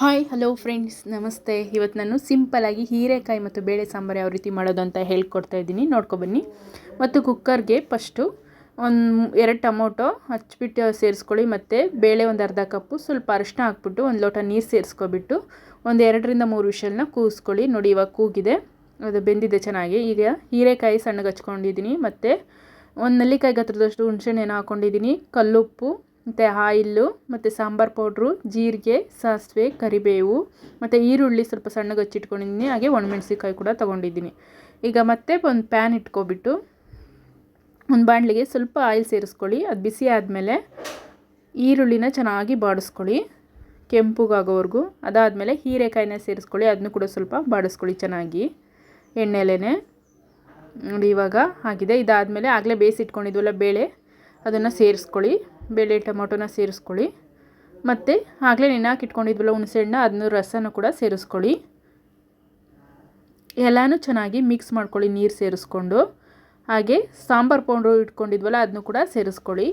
Hi hello friends ನಮಸ್ತೆ. ಇವತ್ತು ನಾನು ಸಿಂಪಲಾಗಿ ಹೀರೆಕಾಯಿ ಮತ್ತು ಬೇಳೆ ಸಾಂಬಾರು ಯಾವ ರೀತಿ ಮಾಡೋದು ಅಂತ ಹೇಳ್ಕೊಡ್ತಾ ಇದ್ದೀನಿ. ನೋಡ್ಕೊಬನ್ನಿ ಮತ್ತು ಕುಕ್ಕರ್ಗೆ ಫಸ್ಟು ಒಂದು ಎರಡು ಟೊಮೊಟೊ ಹಚ್ಬಿಟ್ಟು ಸೇರಿಸ್ಕೊಳ್ಳಿ. ಮತ್ತು ಬೇಳೆ ಒಂದು ಅರ್ಧ ಕಪ್ಪು, ಸ್ವಲ್ಪ ಅರಿಶಿನ ಹಾಕ್ಬಿಟ್ಟು ಒಂದು ಲೋಟ ನೀರು ಸೇರಿಸ್ಕೊಬಿಟ್ಟು ಒಂದು ಎರಡರಿಂದ ಮೂರು ವಿಷಲ್ನ ಕೂಗಿಸ್ಕೊಳ್ಳಿ ನೋಡಿ ಇವಾಗ ಕೂಗಿದೆ. ಅದು ಬೆಂದಿದೆ ಚೆನ್ನಾಗಿ. ಈಗ ಹೀರೆಕಾಯಿ ಸಣ್ಣಗೆ ಹಚ್ಕೊಂಡಿದ್ದೀನಿ. ಮತ್ತು ಒಂದು ನೆಲ್ಲಿಕಾಯಿ ಗಾತ್ರದಷ್ಟು ಹುಣಸೆಹಣ್ಣು ಹಾಕ್ಕೊಂಡಿದ್ದೀನಿ ಕಲ್ಲುಪ್ಪು ಮತ್ತು ಆಯಿಲ್ಲು, ಮತ್ತು ಸಾಂಬಾರು ಪೌಡ್ರು, ಜೀರಿಗೆ, ಸಾಸಿವೆ, ಕರಿಬೇವು, ಮತ್ತು ಈರುಳ್ಳಿ ಸ್ವಲ್ಪ ಸಣ್ಣಗೆ ಹಚ್ಚಿಟ್ಕೊಂಡಿದ್ದೀನಿ. ಹಾಗೆ ಒಣಮೆಣ್ಸಿಕಾಯಿ ಕೂಡ ತೊಗೊಂಡಿದ್ದೀನಿ. ಈಗ ಮತ್ತೆ ಒಂದು ಪ್ಯಾನ್ ಇಟ್ಕೊಬಿಟ್ಟು ಒಂದು ಬಾಣಲಿಗೆ ಸ್ವಲ್ಪ ಆಯಿಲ್ ಸೇರಿಸ್ಕೊಳ್ಳಿ. ಅದು ಬಿಸಿ ಆದಮೇಲೆ ಈರುಳ್ಳಿನ ಚೆನ್ನಾಗಿ ಬಾಡಿಸ್ಕೊಳ್ಳಿ. ಕೆಂಪುಗಾಗೋವರೆಗೂ. ಅದಾದಮೇಲೆ ಹೀರೆಕಾಯಿನ ಸೇರಿಸ್ಕೊಳ್ಳಿ. ಅದನ್ನು ಕೂಡ ಸ್ವಲ್ಪ ಬಾಡಿಸ್ಕೊಳ್ಳಿ ಚೆನ್ನಾಗಿ. ಎಣ್ಣೆಲೇ ನೋಡಿ ಇವಾಗ ಆಗಿದೆ. ಇದಾದಮೇಲೆ ಆಗಲೇ ಬೇಯಿಸಿಟ್ಕೊಂಡಿದ್ವಲ್ಲ ಬೇಳೆ, ಅದನ್ನು ಸೇರಿಸ್ಕೊಳ್ಳಿ. ಬೇಳೆ ಟೊಮೊಟೊನ ಸೇರಿಸ್ಕೊಳ್ಳಿ. ಮತ್ತು ಆಗಲೇ ನೆನಾಕಿ ಇಟ್ಕೊಂಡಿದ್ವಲ್ಲ ಹುಣಸೆಹಣ್ಣ ಅದನ್ನ ರಸನೂ ಕೂಡ ಸೇರಿಸ್ಕೊಳ್ಳಿ. ಎಲ್ಲನೂ ಚೆನ್ನಾಗಿ ಮಿಕ್ಸ್ ಮಾಡ್ಕೊಳ್ಳಿ, ನೀರು ಸೇರಿಸ್ಕೊಂಡು. ಹಾಗೆ ಸಾಂಬಾರು ಪೌಡ್ರು ಇಟ್ಕೊಂಡಿದ್ವಲ್ಲ ಅದನ್ನು ಕೂಡ ಸೇರಿಸ್ಕೊಳ್ಳಿ.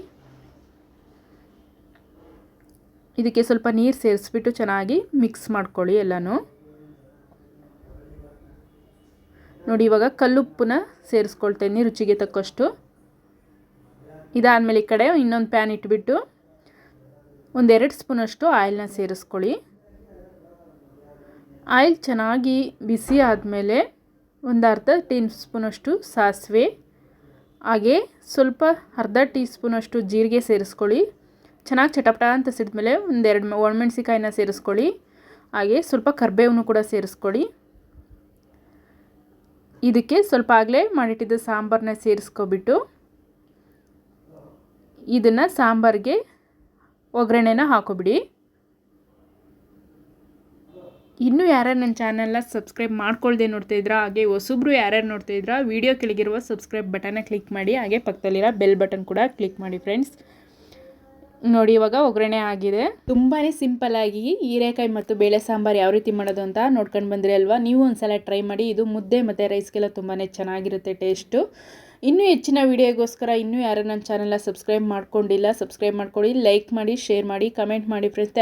ಇದಕ್ಕೆ ಸ್ವಲ್ಪ ನೀರು ಸೇರಿಸ್ಬಿಟ್ಟು ಚೆನ್ನಾಗಿ ಮಿಕ್ಸ್ ಮಾಡ್ಕೊಳ್ಳಿ ಎಲ್ಲನೂ. ನೋಡಿ ಇವಾಗ ಕಲ್ಲುಪ್ಪನ್ನ ಸೇರಿಸ್ಕೊಳ್ತೇನೆ ರುಚಿಗೆ ತಕ್ಕಷ್ಟು. ಇದಾದಮೇಲೆ ಈ ಕಡೆ ಇನ್ನೊಂದು ಪ್ಯಾನ್ ಇಟ್ಬಿಟ್ಟು ಒಂದೆರಡು ಸ್ಪೂನಷ್ಟು ಆಯಿಲ್ನ ಸೇರಿಸ್ಕೊಳ್ಳಿ. ಆಯಿಲ್ ಚೆನ್ನಾಗಿ ಬಿಸಿ ಆದಮೇಲೆ ಒಂದು ಅರ್ಧ ಟೀ ಸ್ಪೂನಷ್ಟು ಸಾಸಿವೆ, ಹಾಗೆ ಸ್ವಲ್ಪ ಅರ್ಧ ಟೀ ಸ್ಪೂನಷ್ಟು ಜೀರಿಗೆ ಸೇರಿಸ್ಕೊಳ್ಳಿ. ಚೆನ್ನಾಗಿ ಚಟಪಟ ಅಂತ ಸಿಡಿದ್ಮೇಲೆ ಒಂದೆರಡು ಒಣಮೆಣ್ಸಿಕಾಯಿನ ಸೇರಿಸ್ಕೊಳ್ಳಿ. ಹಾಗೆ ಸ್ವಲ್ಪ ಕರ್ಬೇವನ್ನು ಕೂಡ ಸೇರಿಸ್ಕೊಳ್ಳಿ. ಇದಕ್ಕೆ ಸ್ವಲ್ಪ ಆಗಲೇ ಮಾಡಿಟ್ಟಿದ್ದ ಸಾಂಬಾರನ್ನ ಸೇರಿಸ್ಕೊಬಿಟ್ಟು ಇದನ್ನು ಸಾಂಬಾರಿಗೆ ಒಗ್ಗರಣೆನ ಹಾಕೋಬಿಡಿ. ಇನ್ನೂ ಯಾರ್ಯಾರು ನನ್ನ ಚಾನಲ್ನ ಸಬ್ಸ್ಕ್ರೈಬ್ ಮಾಡ್ಕೊಳ್ದೆ ನೋಡ್ತಾ ಇದ್ರಾ, ಹಾಗೆ ಹೊಸಬ್ರು ಯಾರ್ಯಾರು ನೋಡ್ತಾ ಇದ್ರಾ, ವಿಡಿಯೋ ಕೆಳಗಿರುವ ಸಬ್ಸ್ಕ್ರೈಬ್ ಬಟನ್ನ ಕ್ಲಿಕ್ ಮಾಡಿ, ಹಾಗೆ ಪಕ್ಕದಲ್ಲಿರೋ ಬೆಲ್ ಬಟನ್ ಕೂಡ ಕ್ಲಿಕ್ ಮಾಡಿ ಫ್ರೆಂಡ್ಸ್ ನೋಡಿ, ಇವಾಗ ಒಗ್ಗರಣೆ ಆಗಿದೆ. ತುಂಬಾನೇ ಸಿಂಪಲ್ ಆಗಿ ಹೀರೆಕಾಯಿ ಮತ್ತು ಬೇಳೆ ಸಾಂಬಾರ್ ಯಾವ ರೀತಿ ಮಾಡೋದು ಅಂತ ನೋಡ್ಕೊಂಡು ಬಂದ್ರಿ ಅಲ್ವಾ? ನೀವು ಒಂದ್ಸಲ ಟ್ರೈ ಮಾಡಿ. ಇದು ಮುದ್ದೆ ಮತ್ತು ರೈಸ್ಗೆಲ್ಲ ತುಂಬಾನೇ ಚೆನ್ನಾಗಿರುತ್ತೆ ಟೇಸ್ಟು. ಇನ್ನೂ ಹೆಚ್ಚಿನ ವಿಡಿಯೋಗೋಸ್ಕರ ಇನ್ನೂ ಯಾರು ನನ್ನ ಚಾನಲ್ನ ಸಬ್ಸ್ಕ್ರೈಬ್ ಮಾಡ್ಕೊಂಡಿಲ್ಲ, ಸಬ್ಸ್ಕ್ರೈಬ್ ಮಾಡ್ಕೊಳ್ಳಿ, ಲೈಕ್ ಮಾಡಿ, ಶೇರ್ ಮಾಡಿ, ಕಮೆಂಟ್ ಮಾಡಿ ಫ್ರೆಂಡ್ಸ್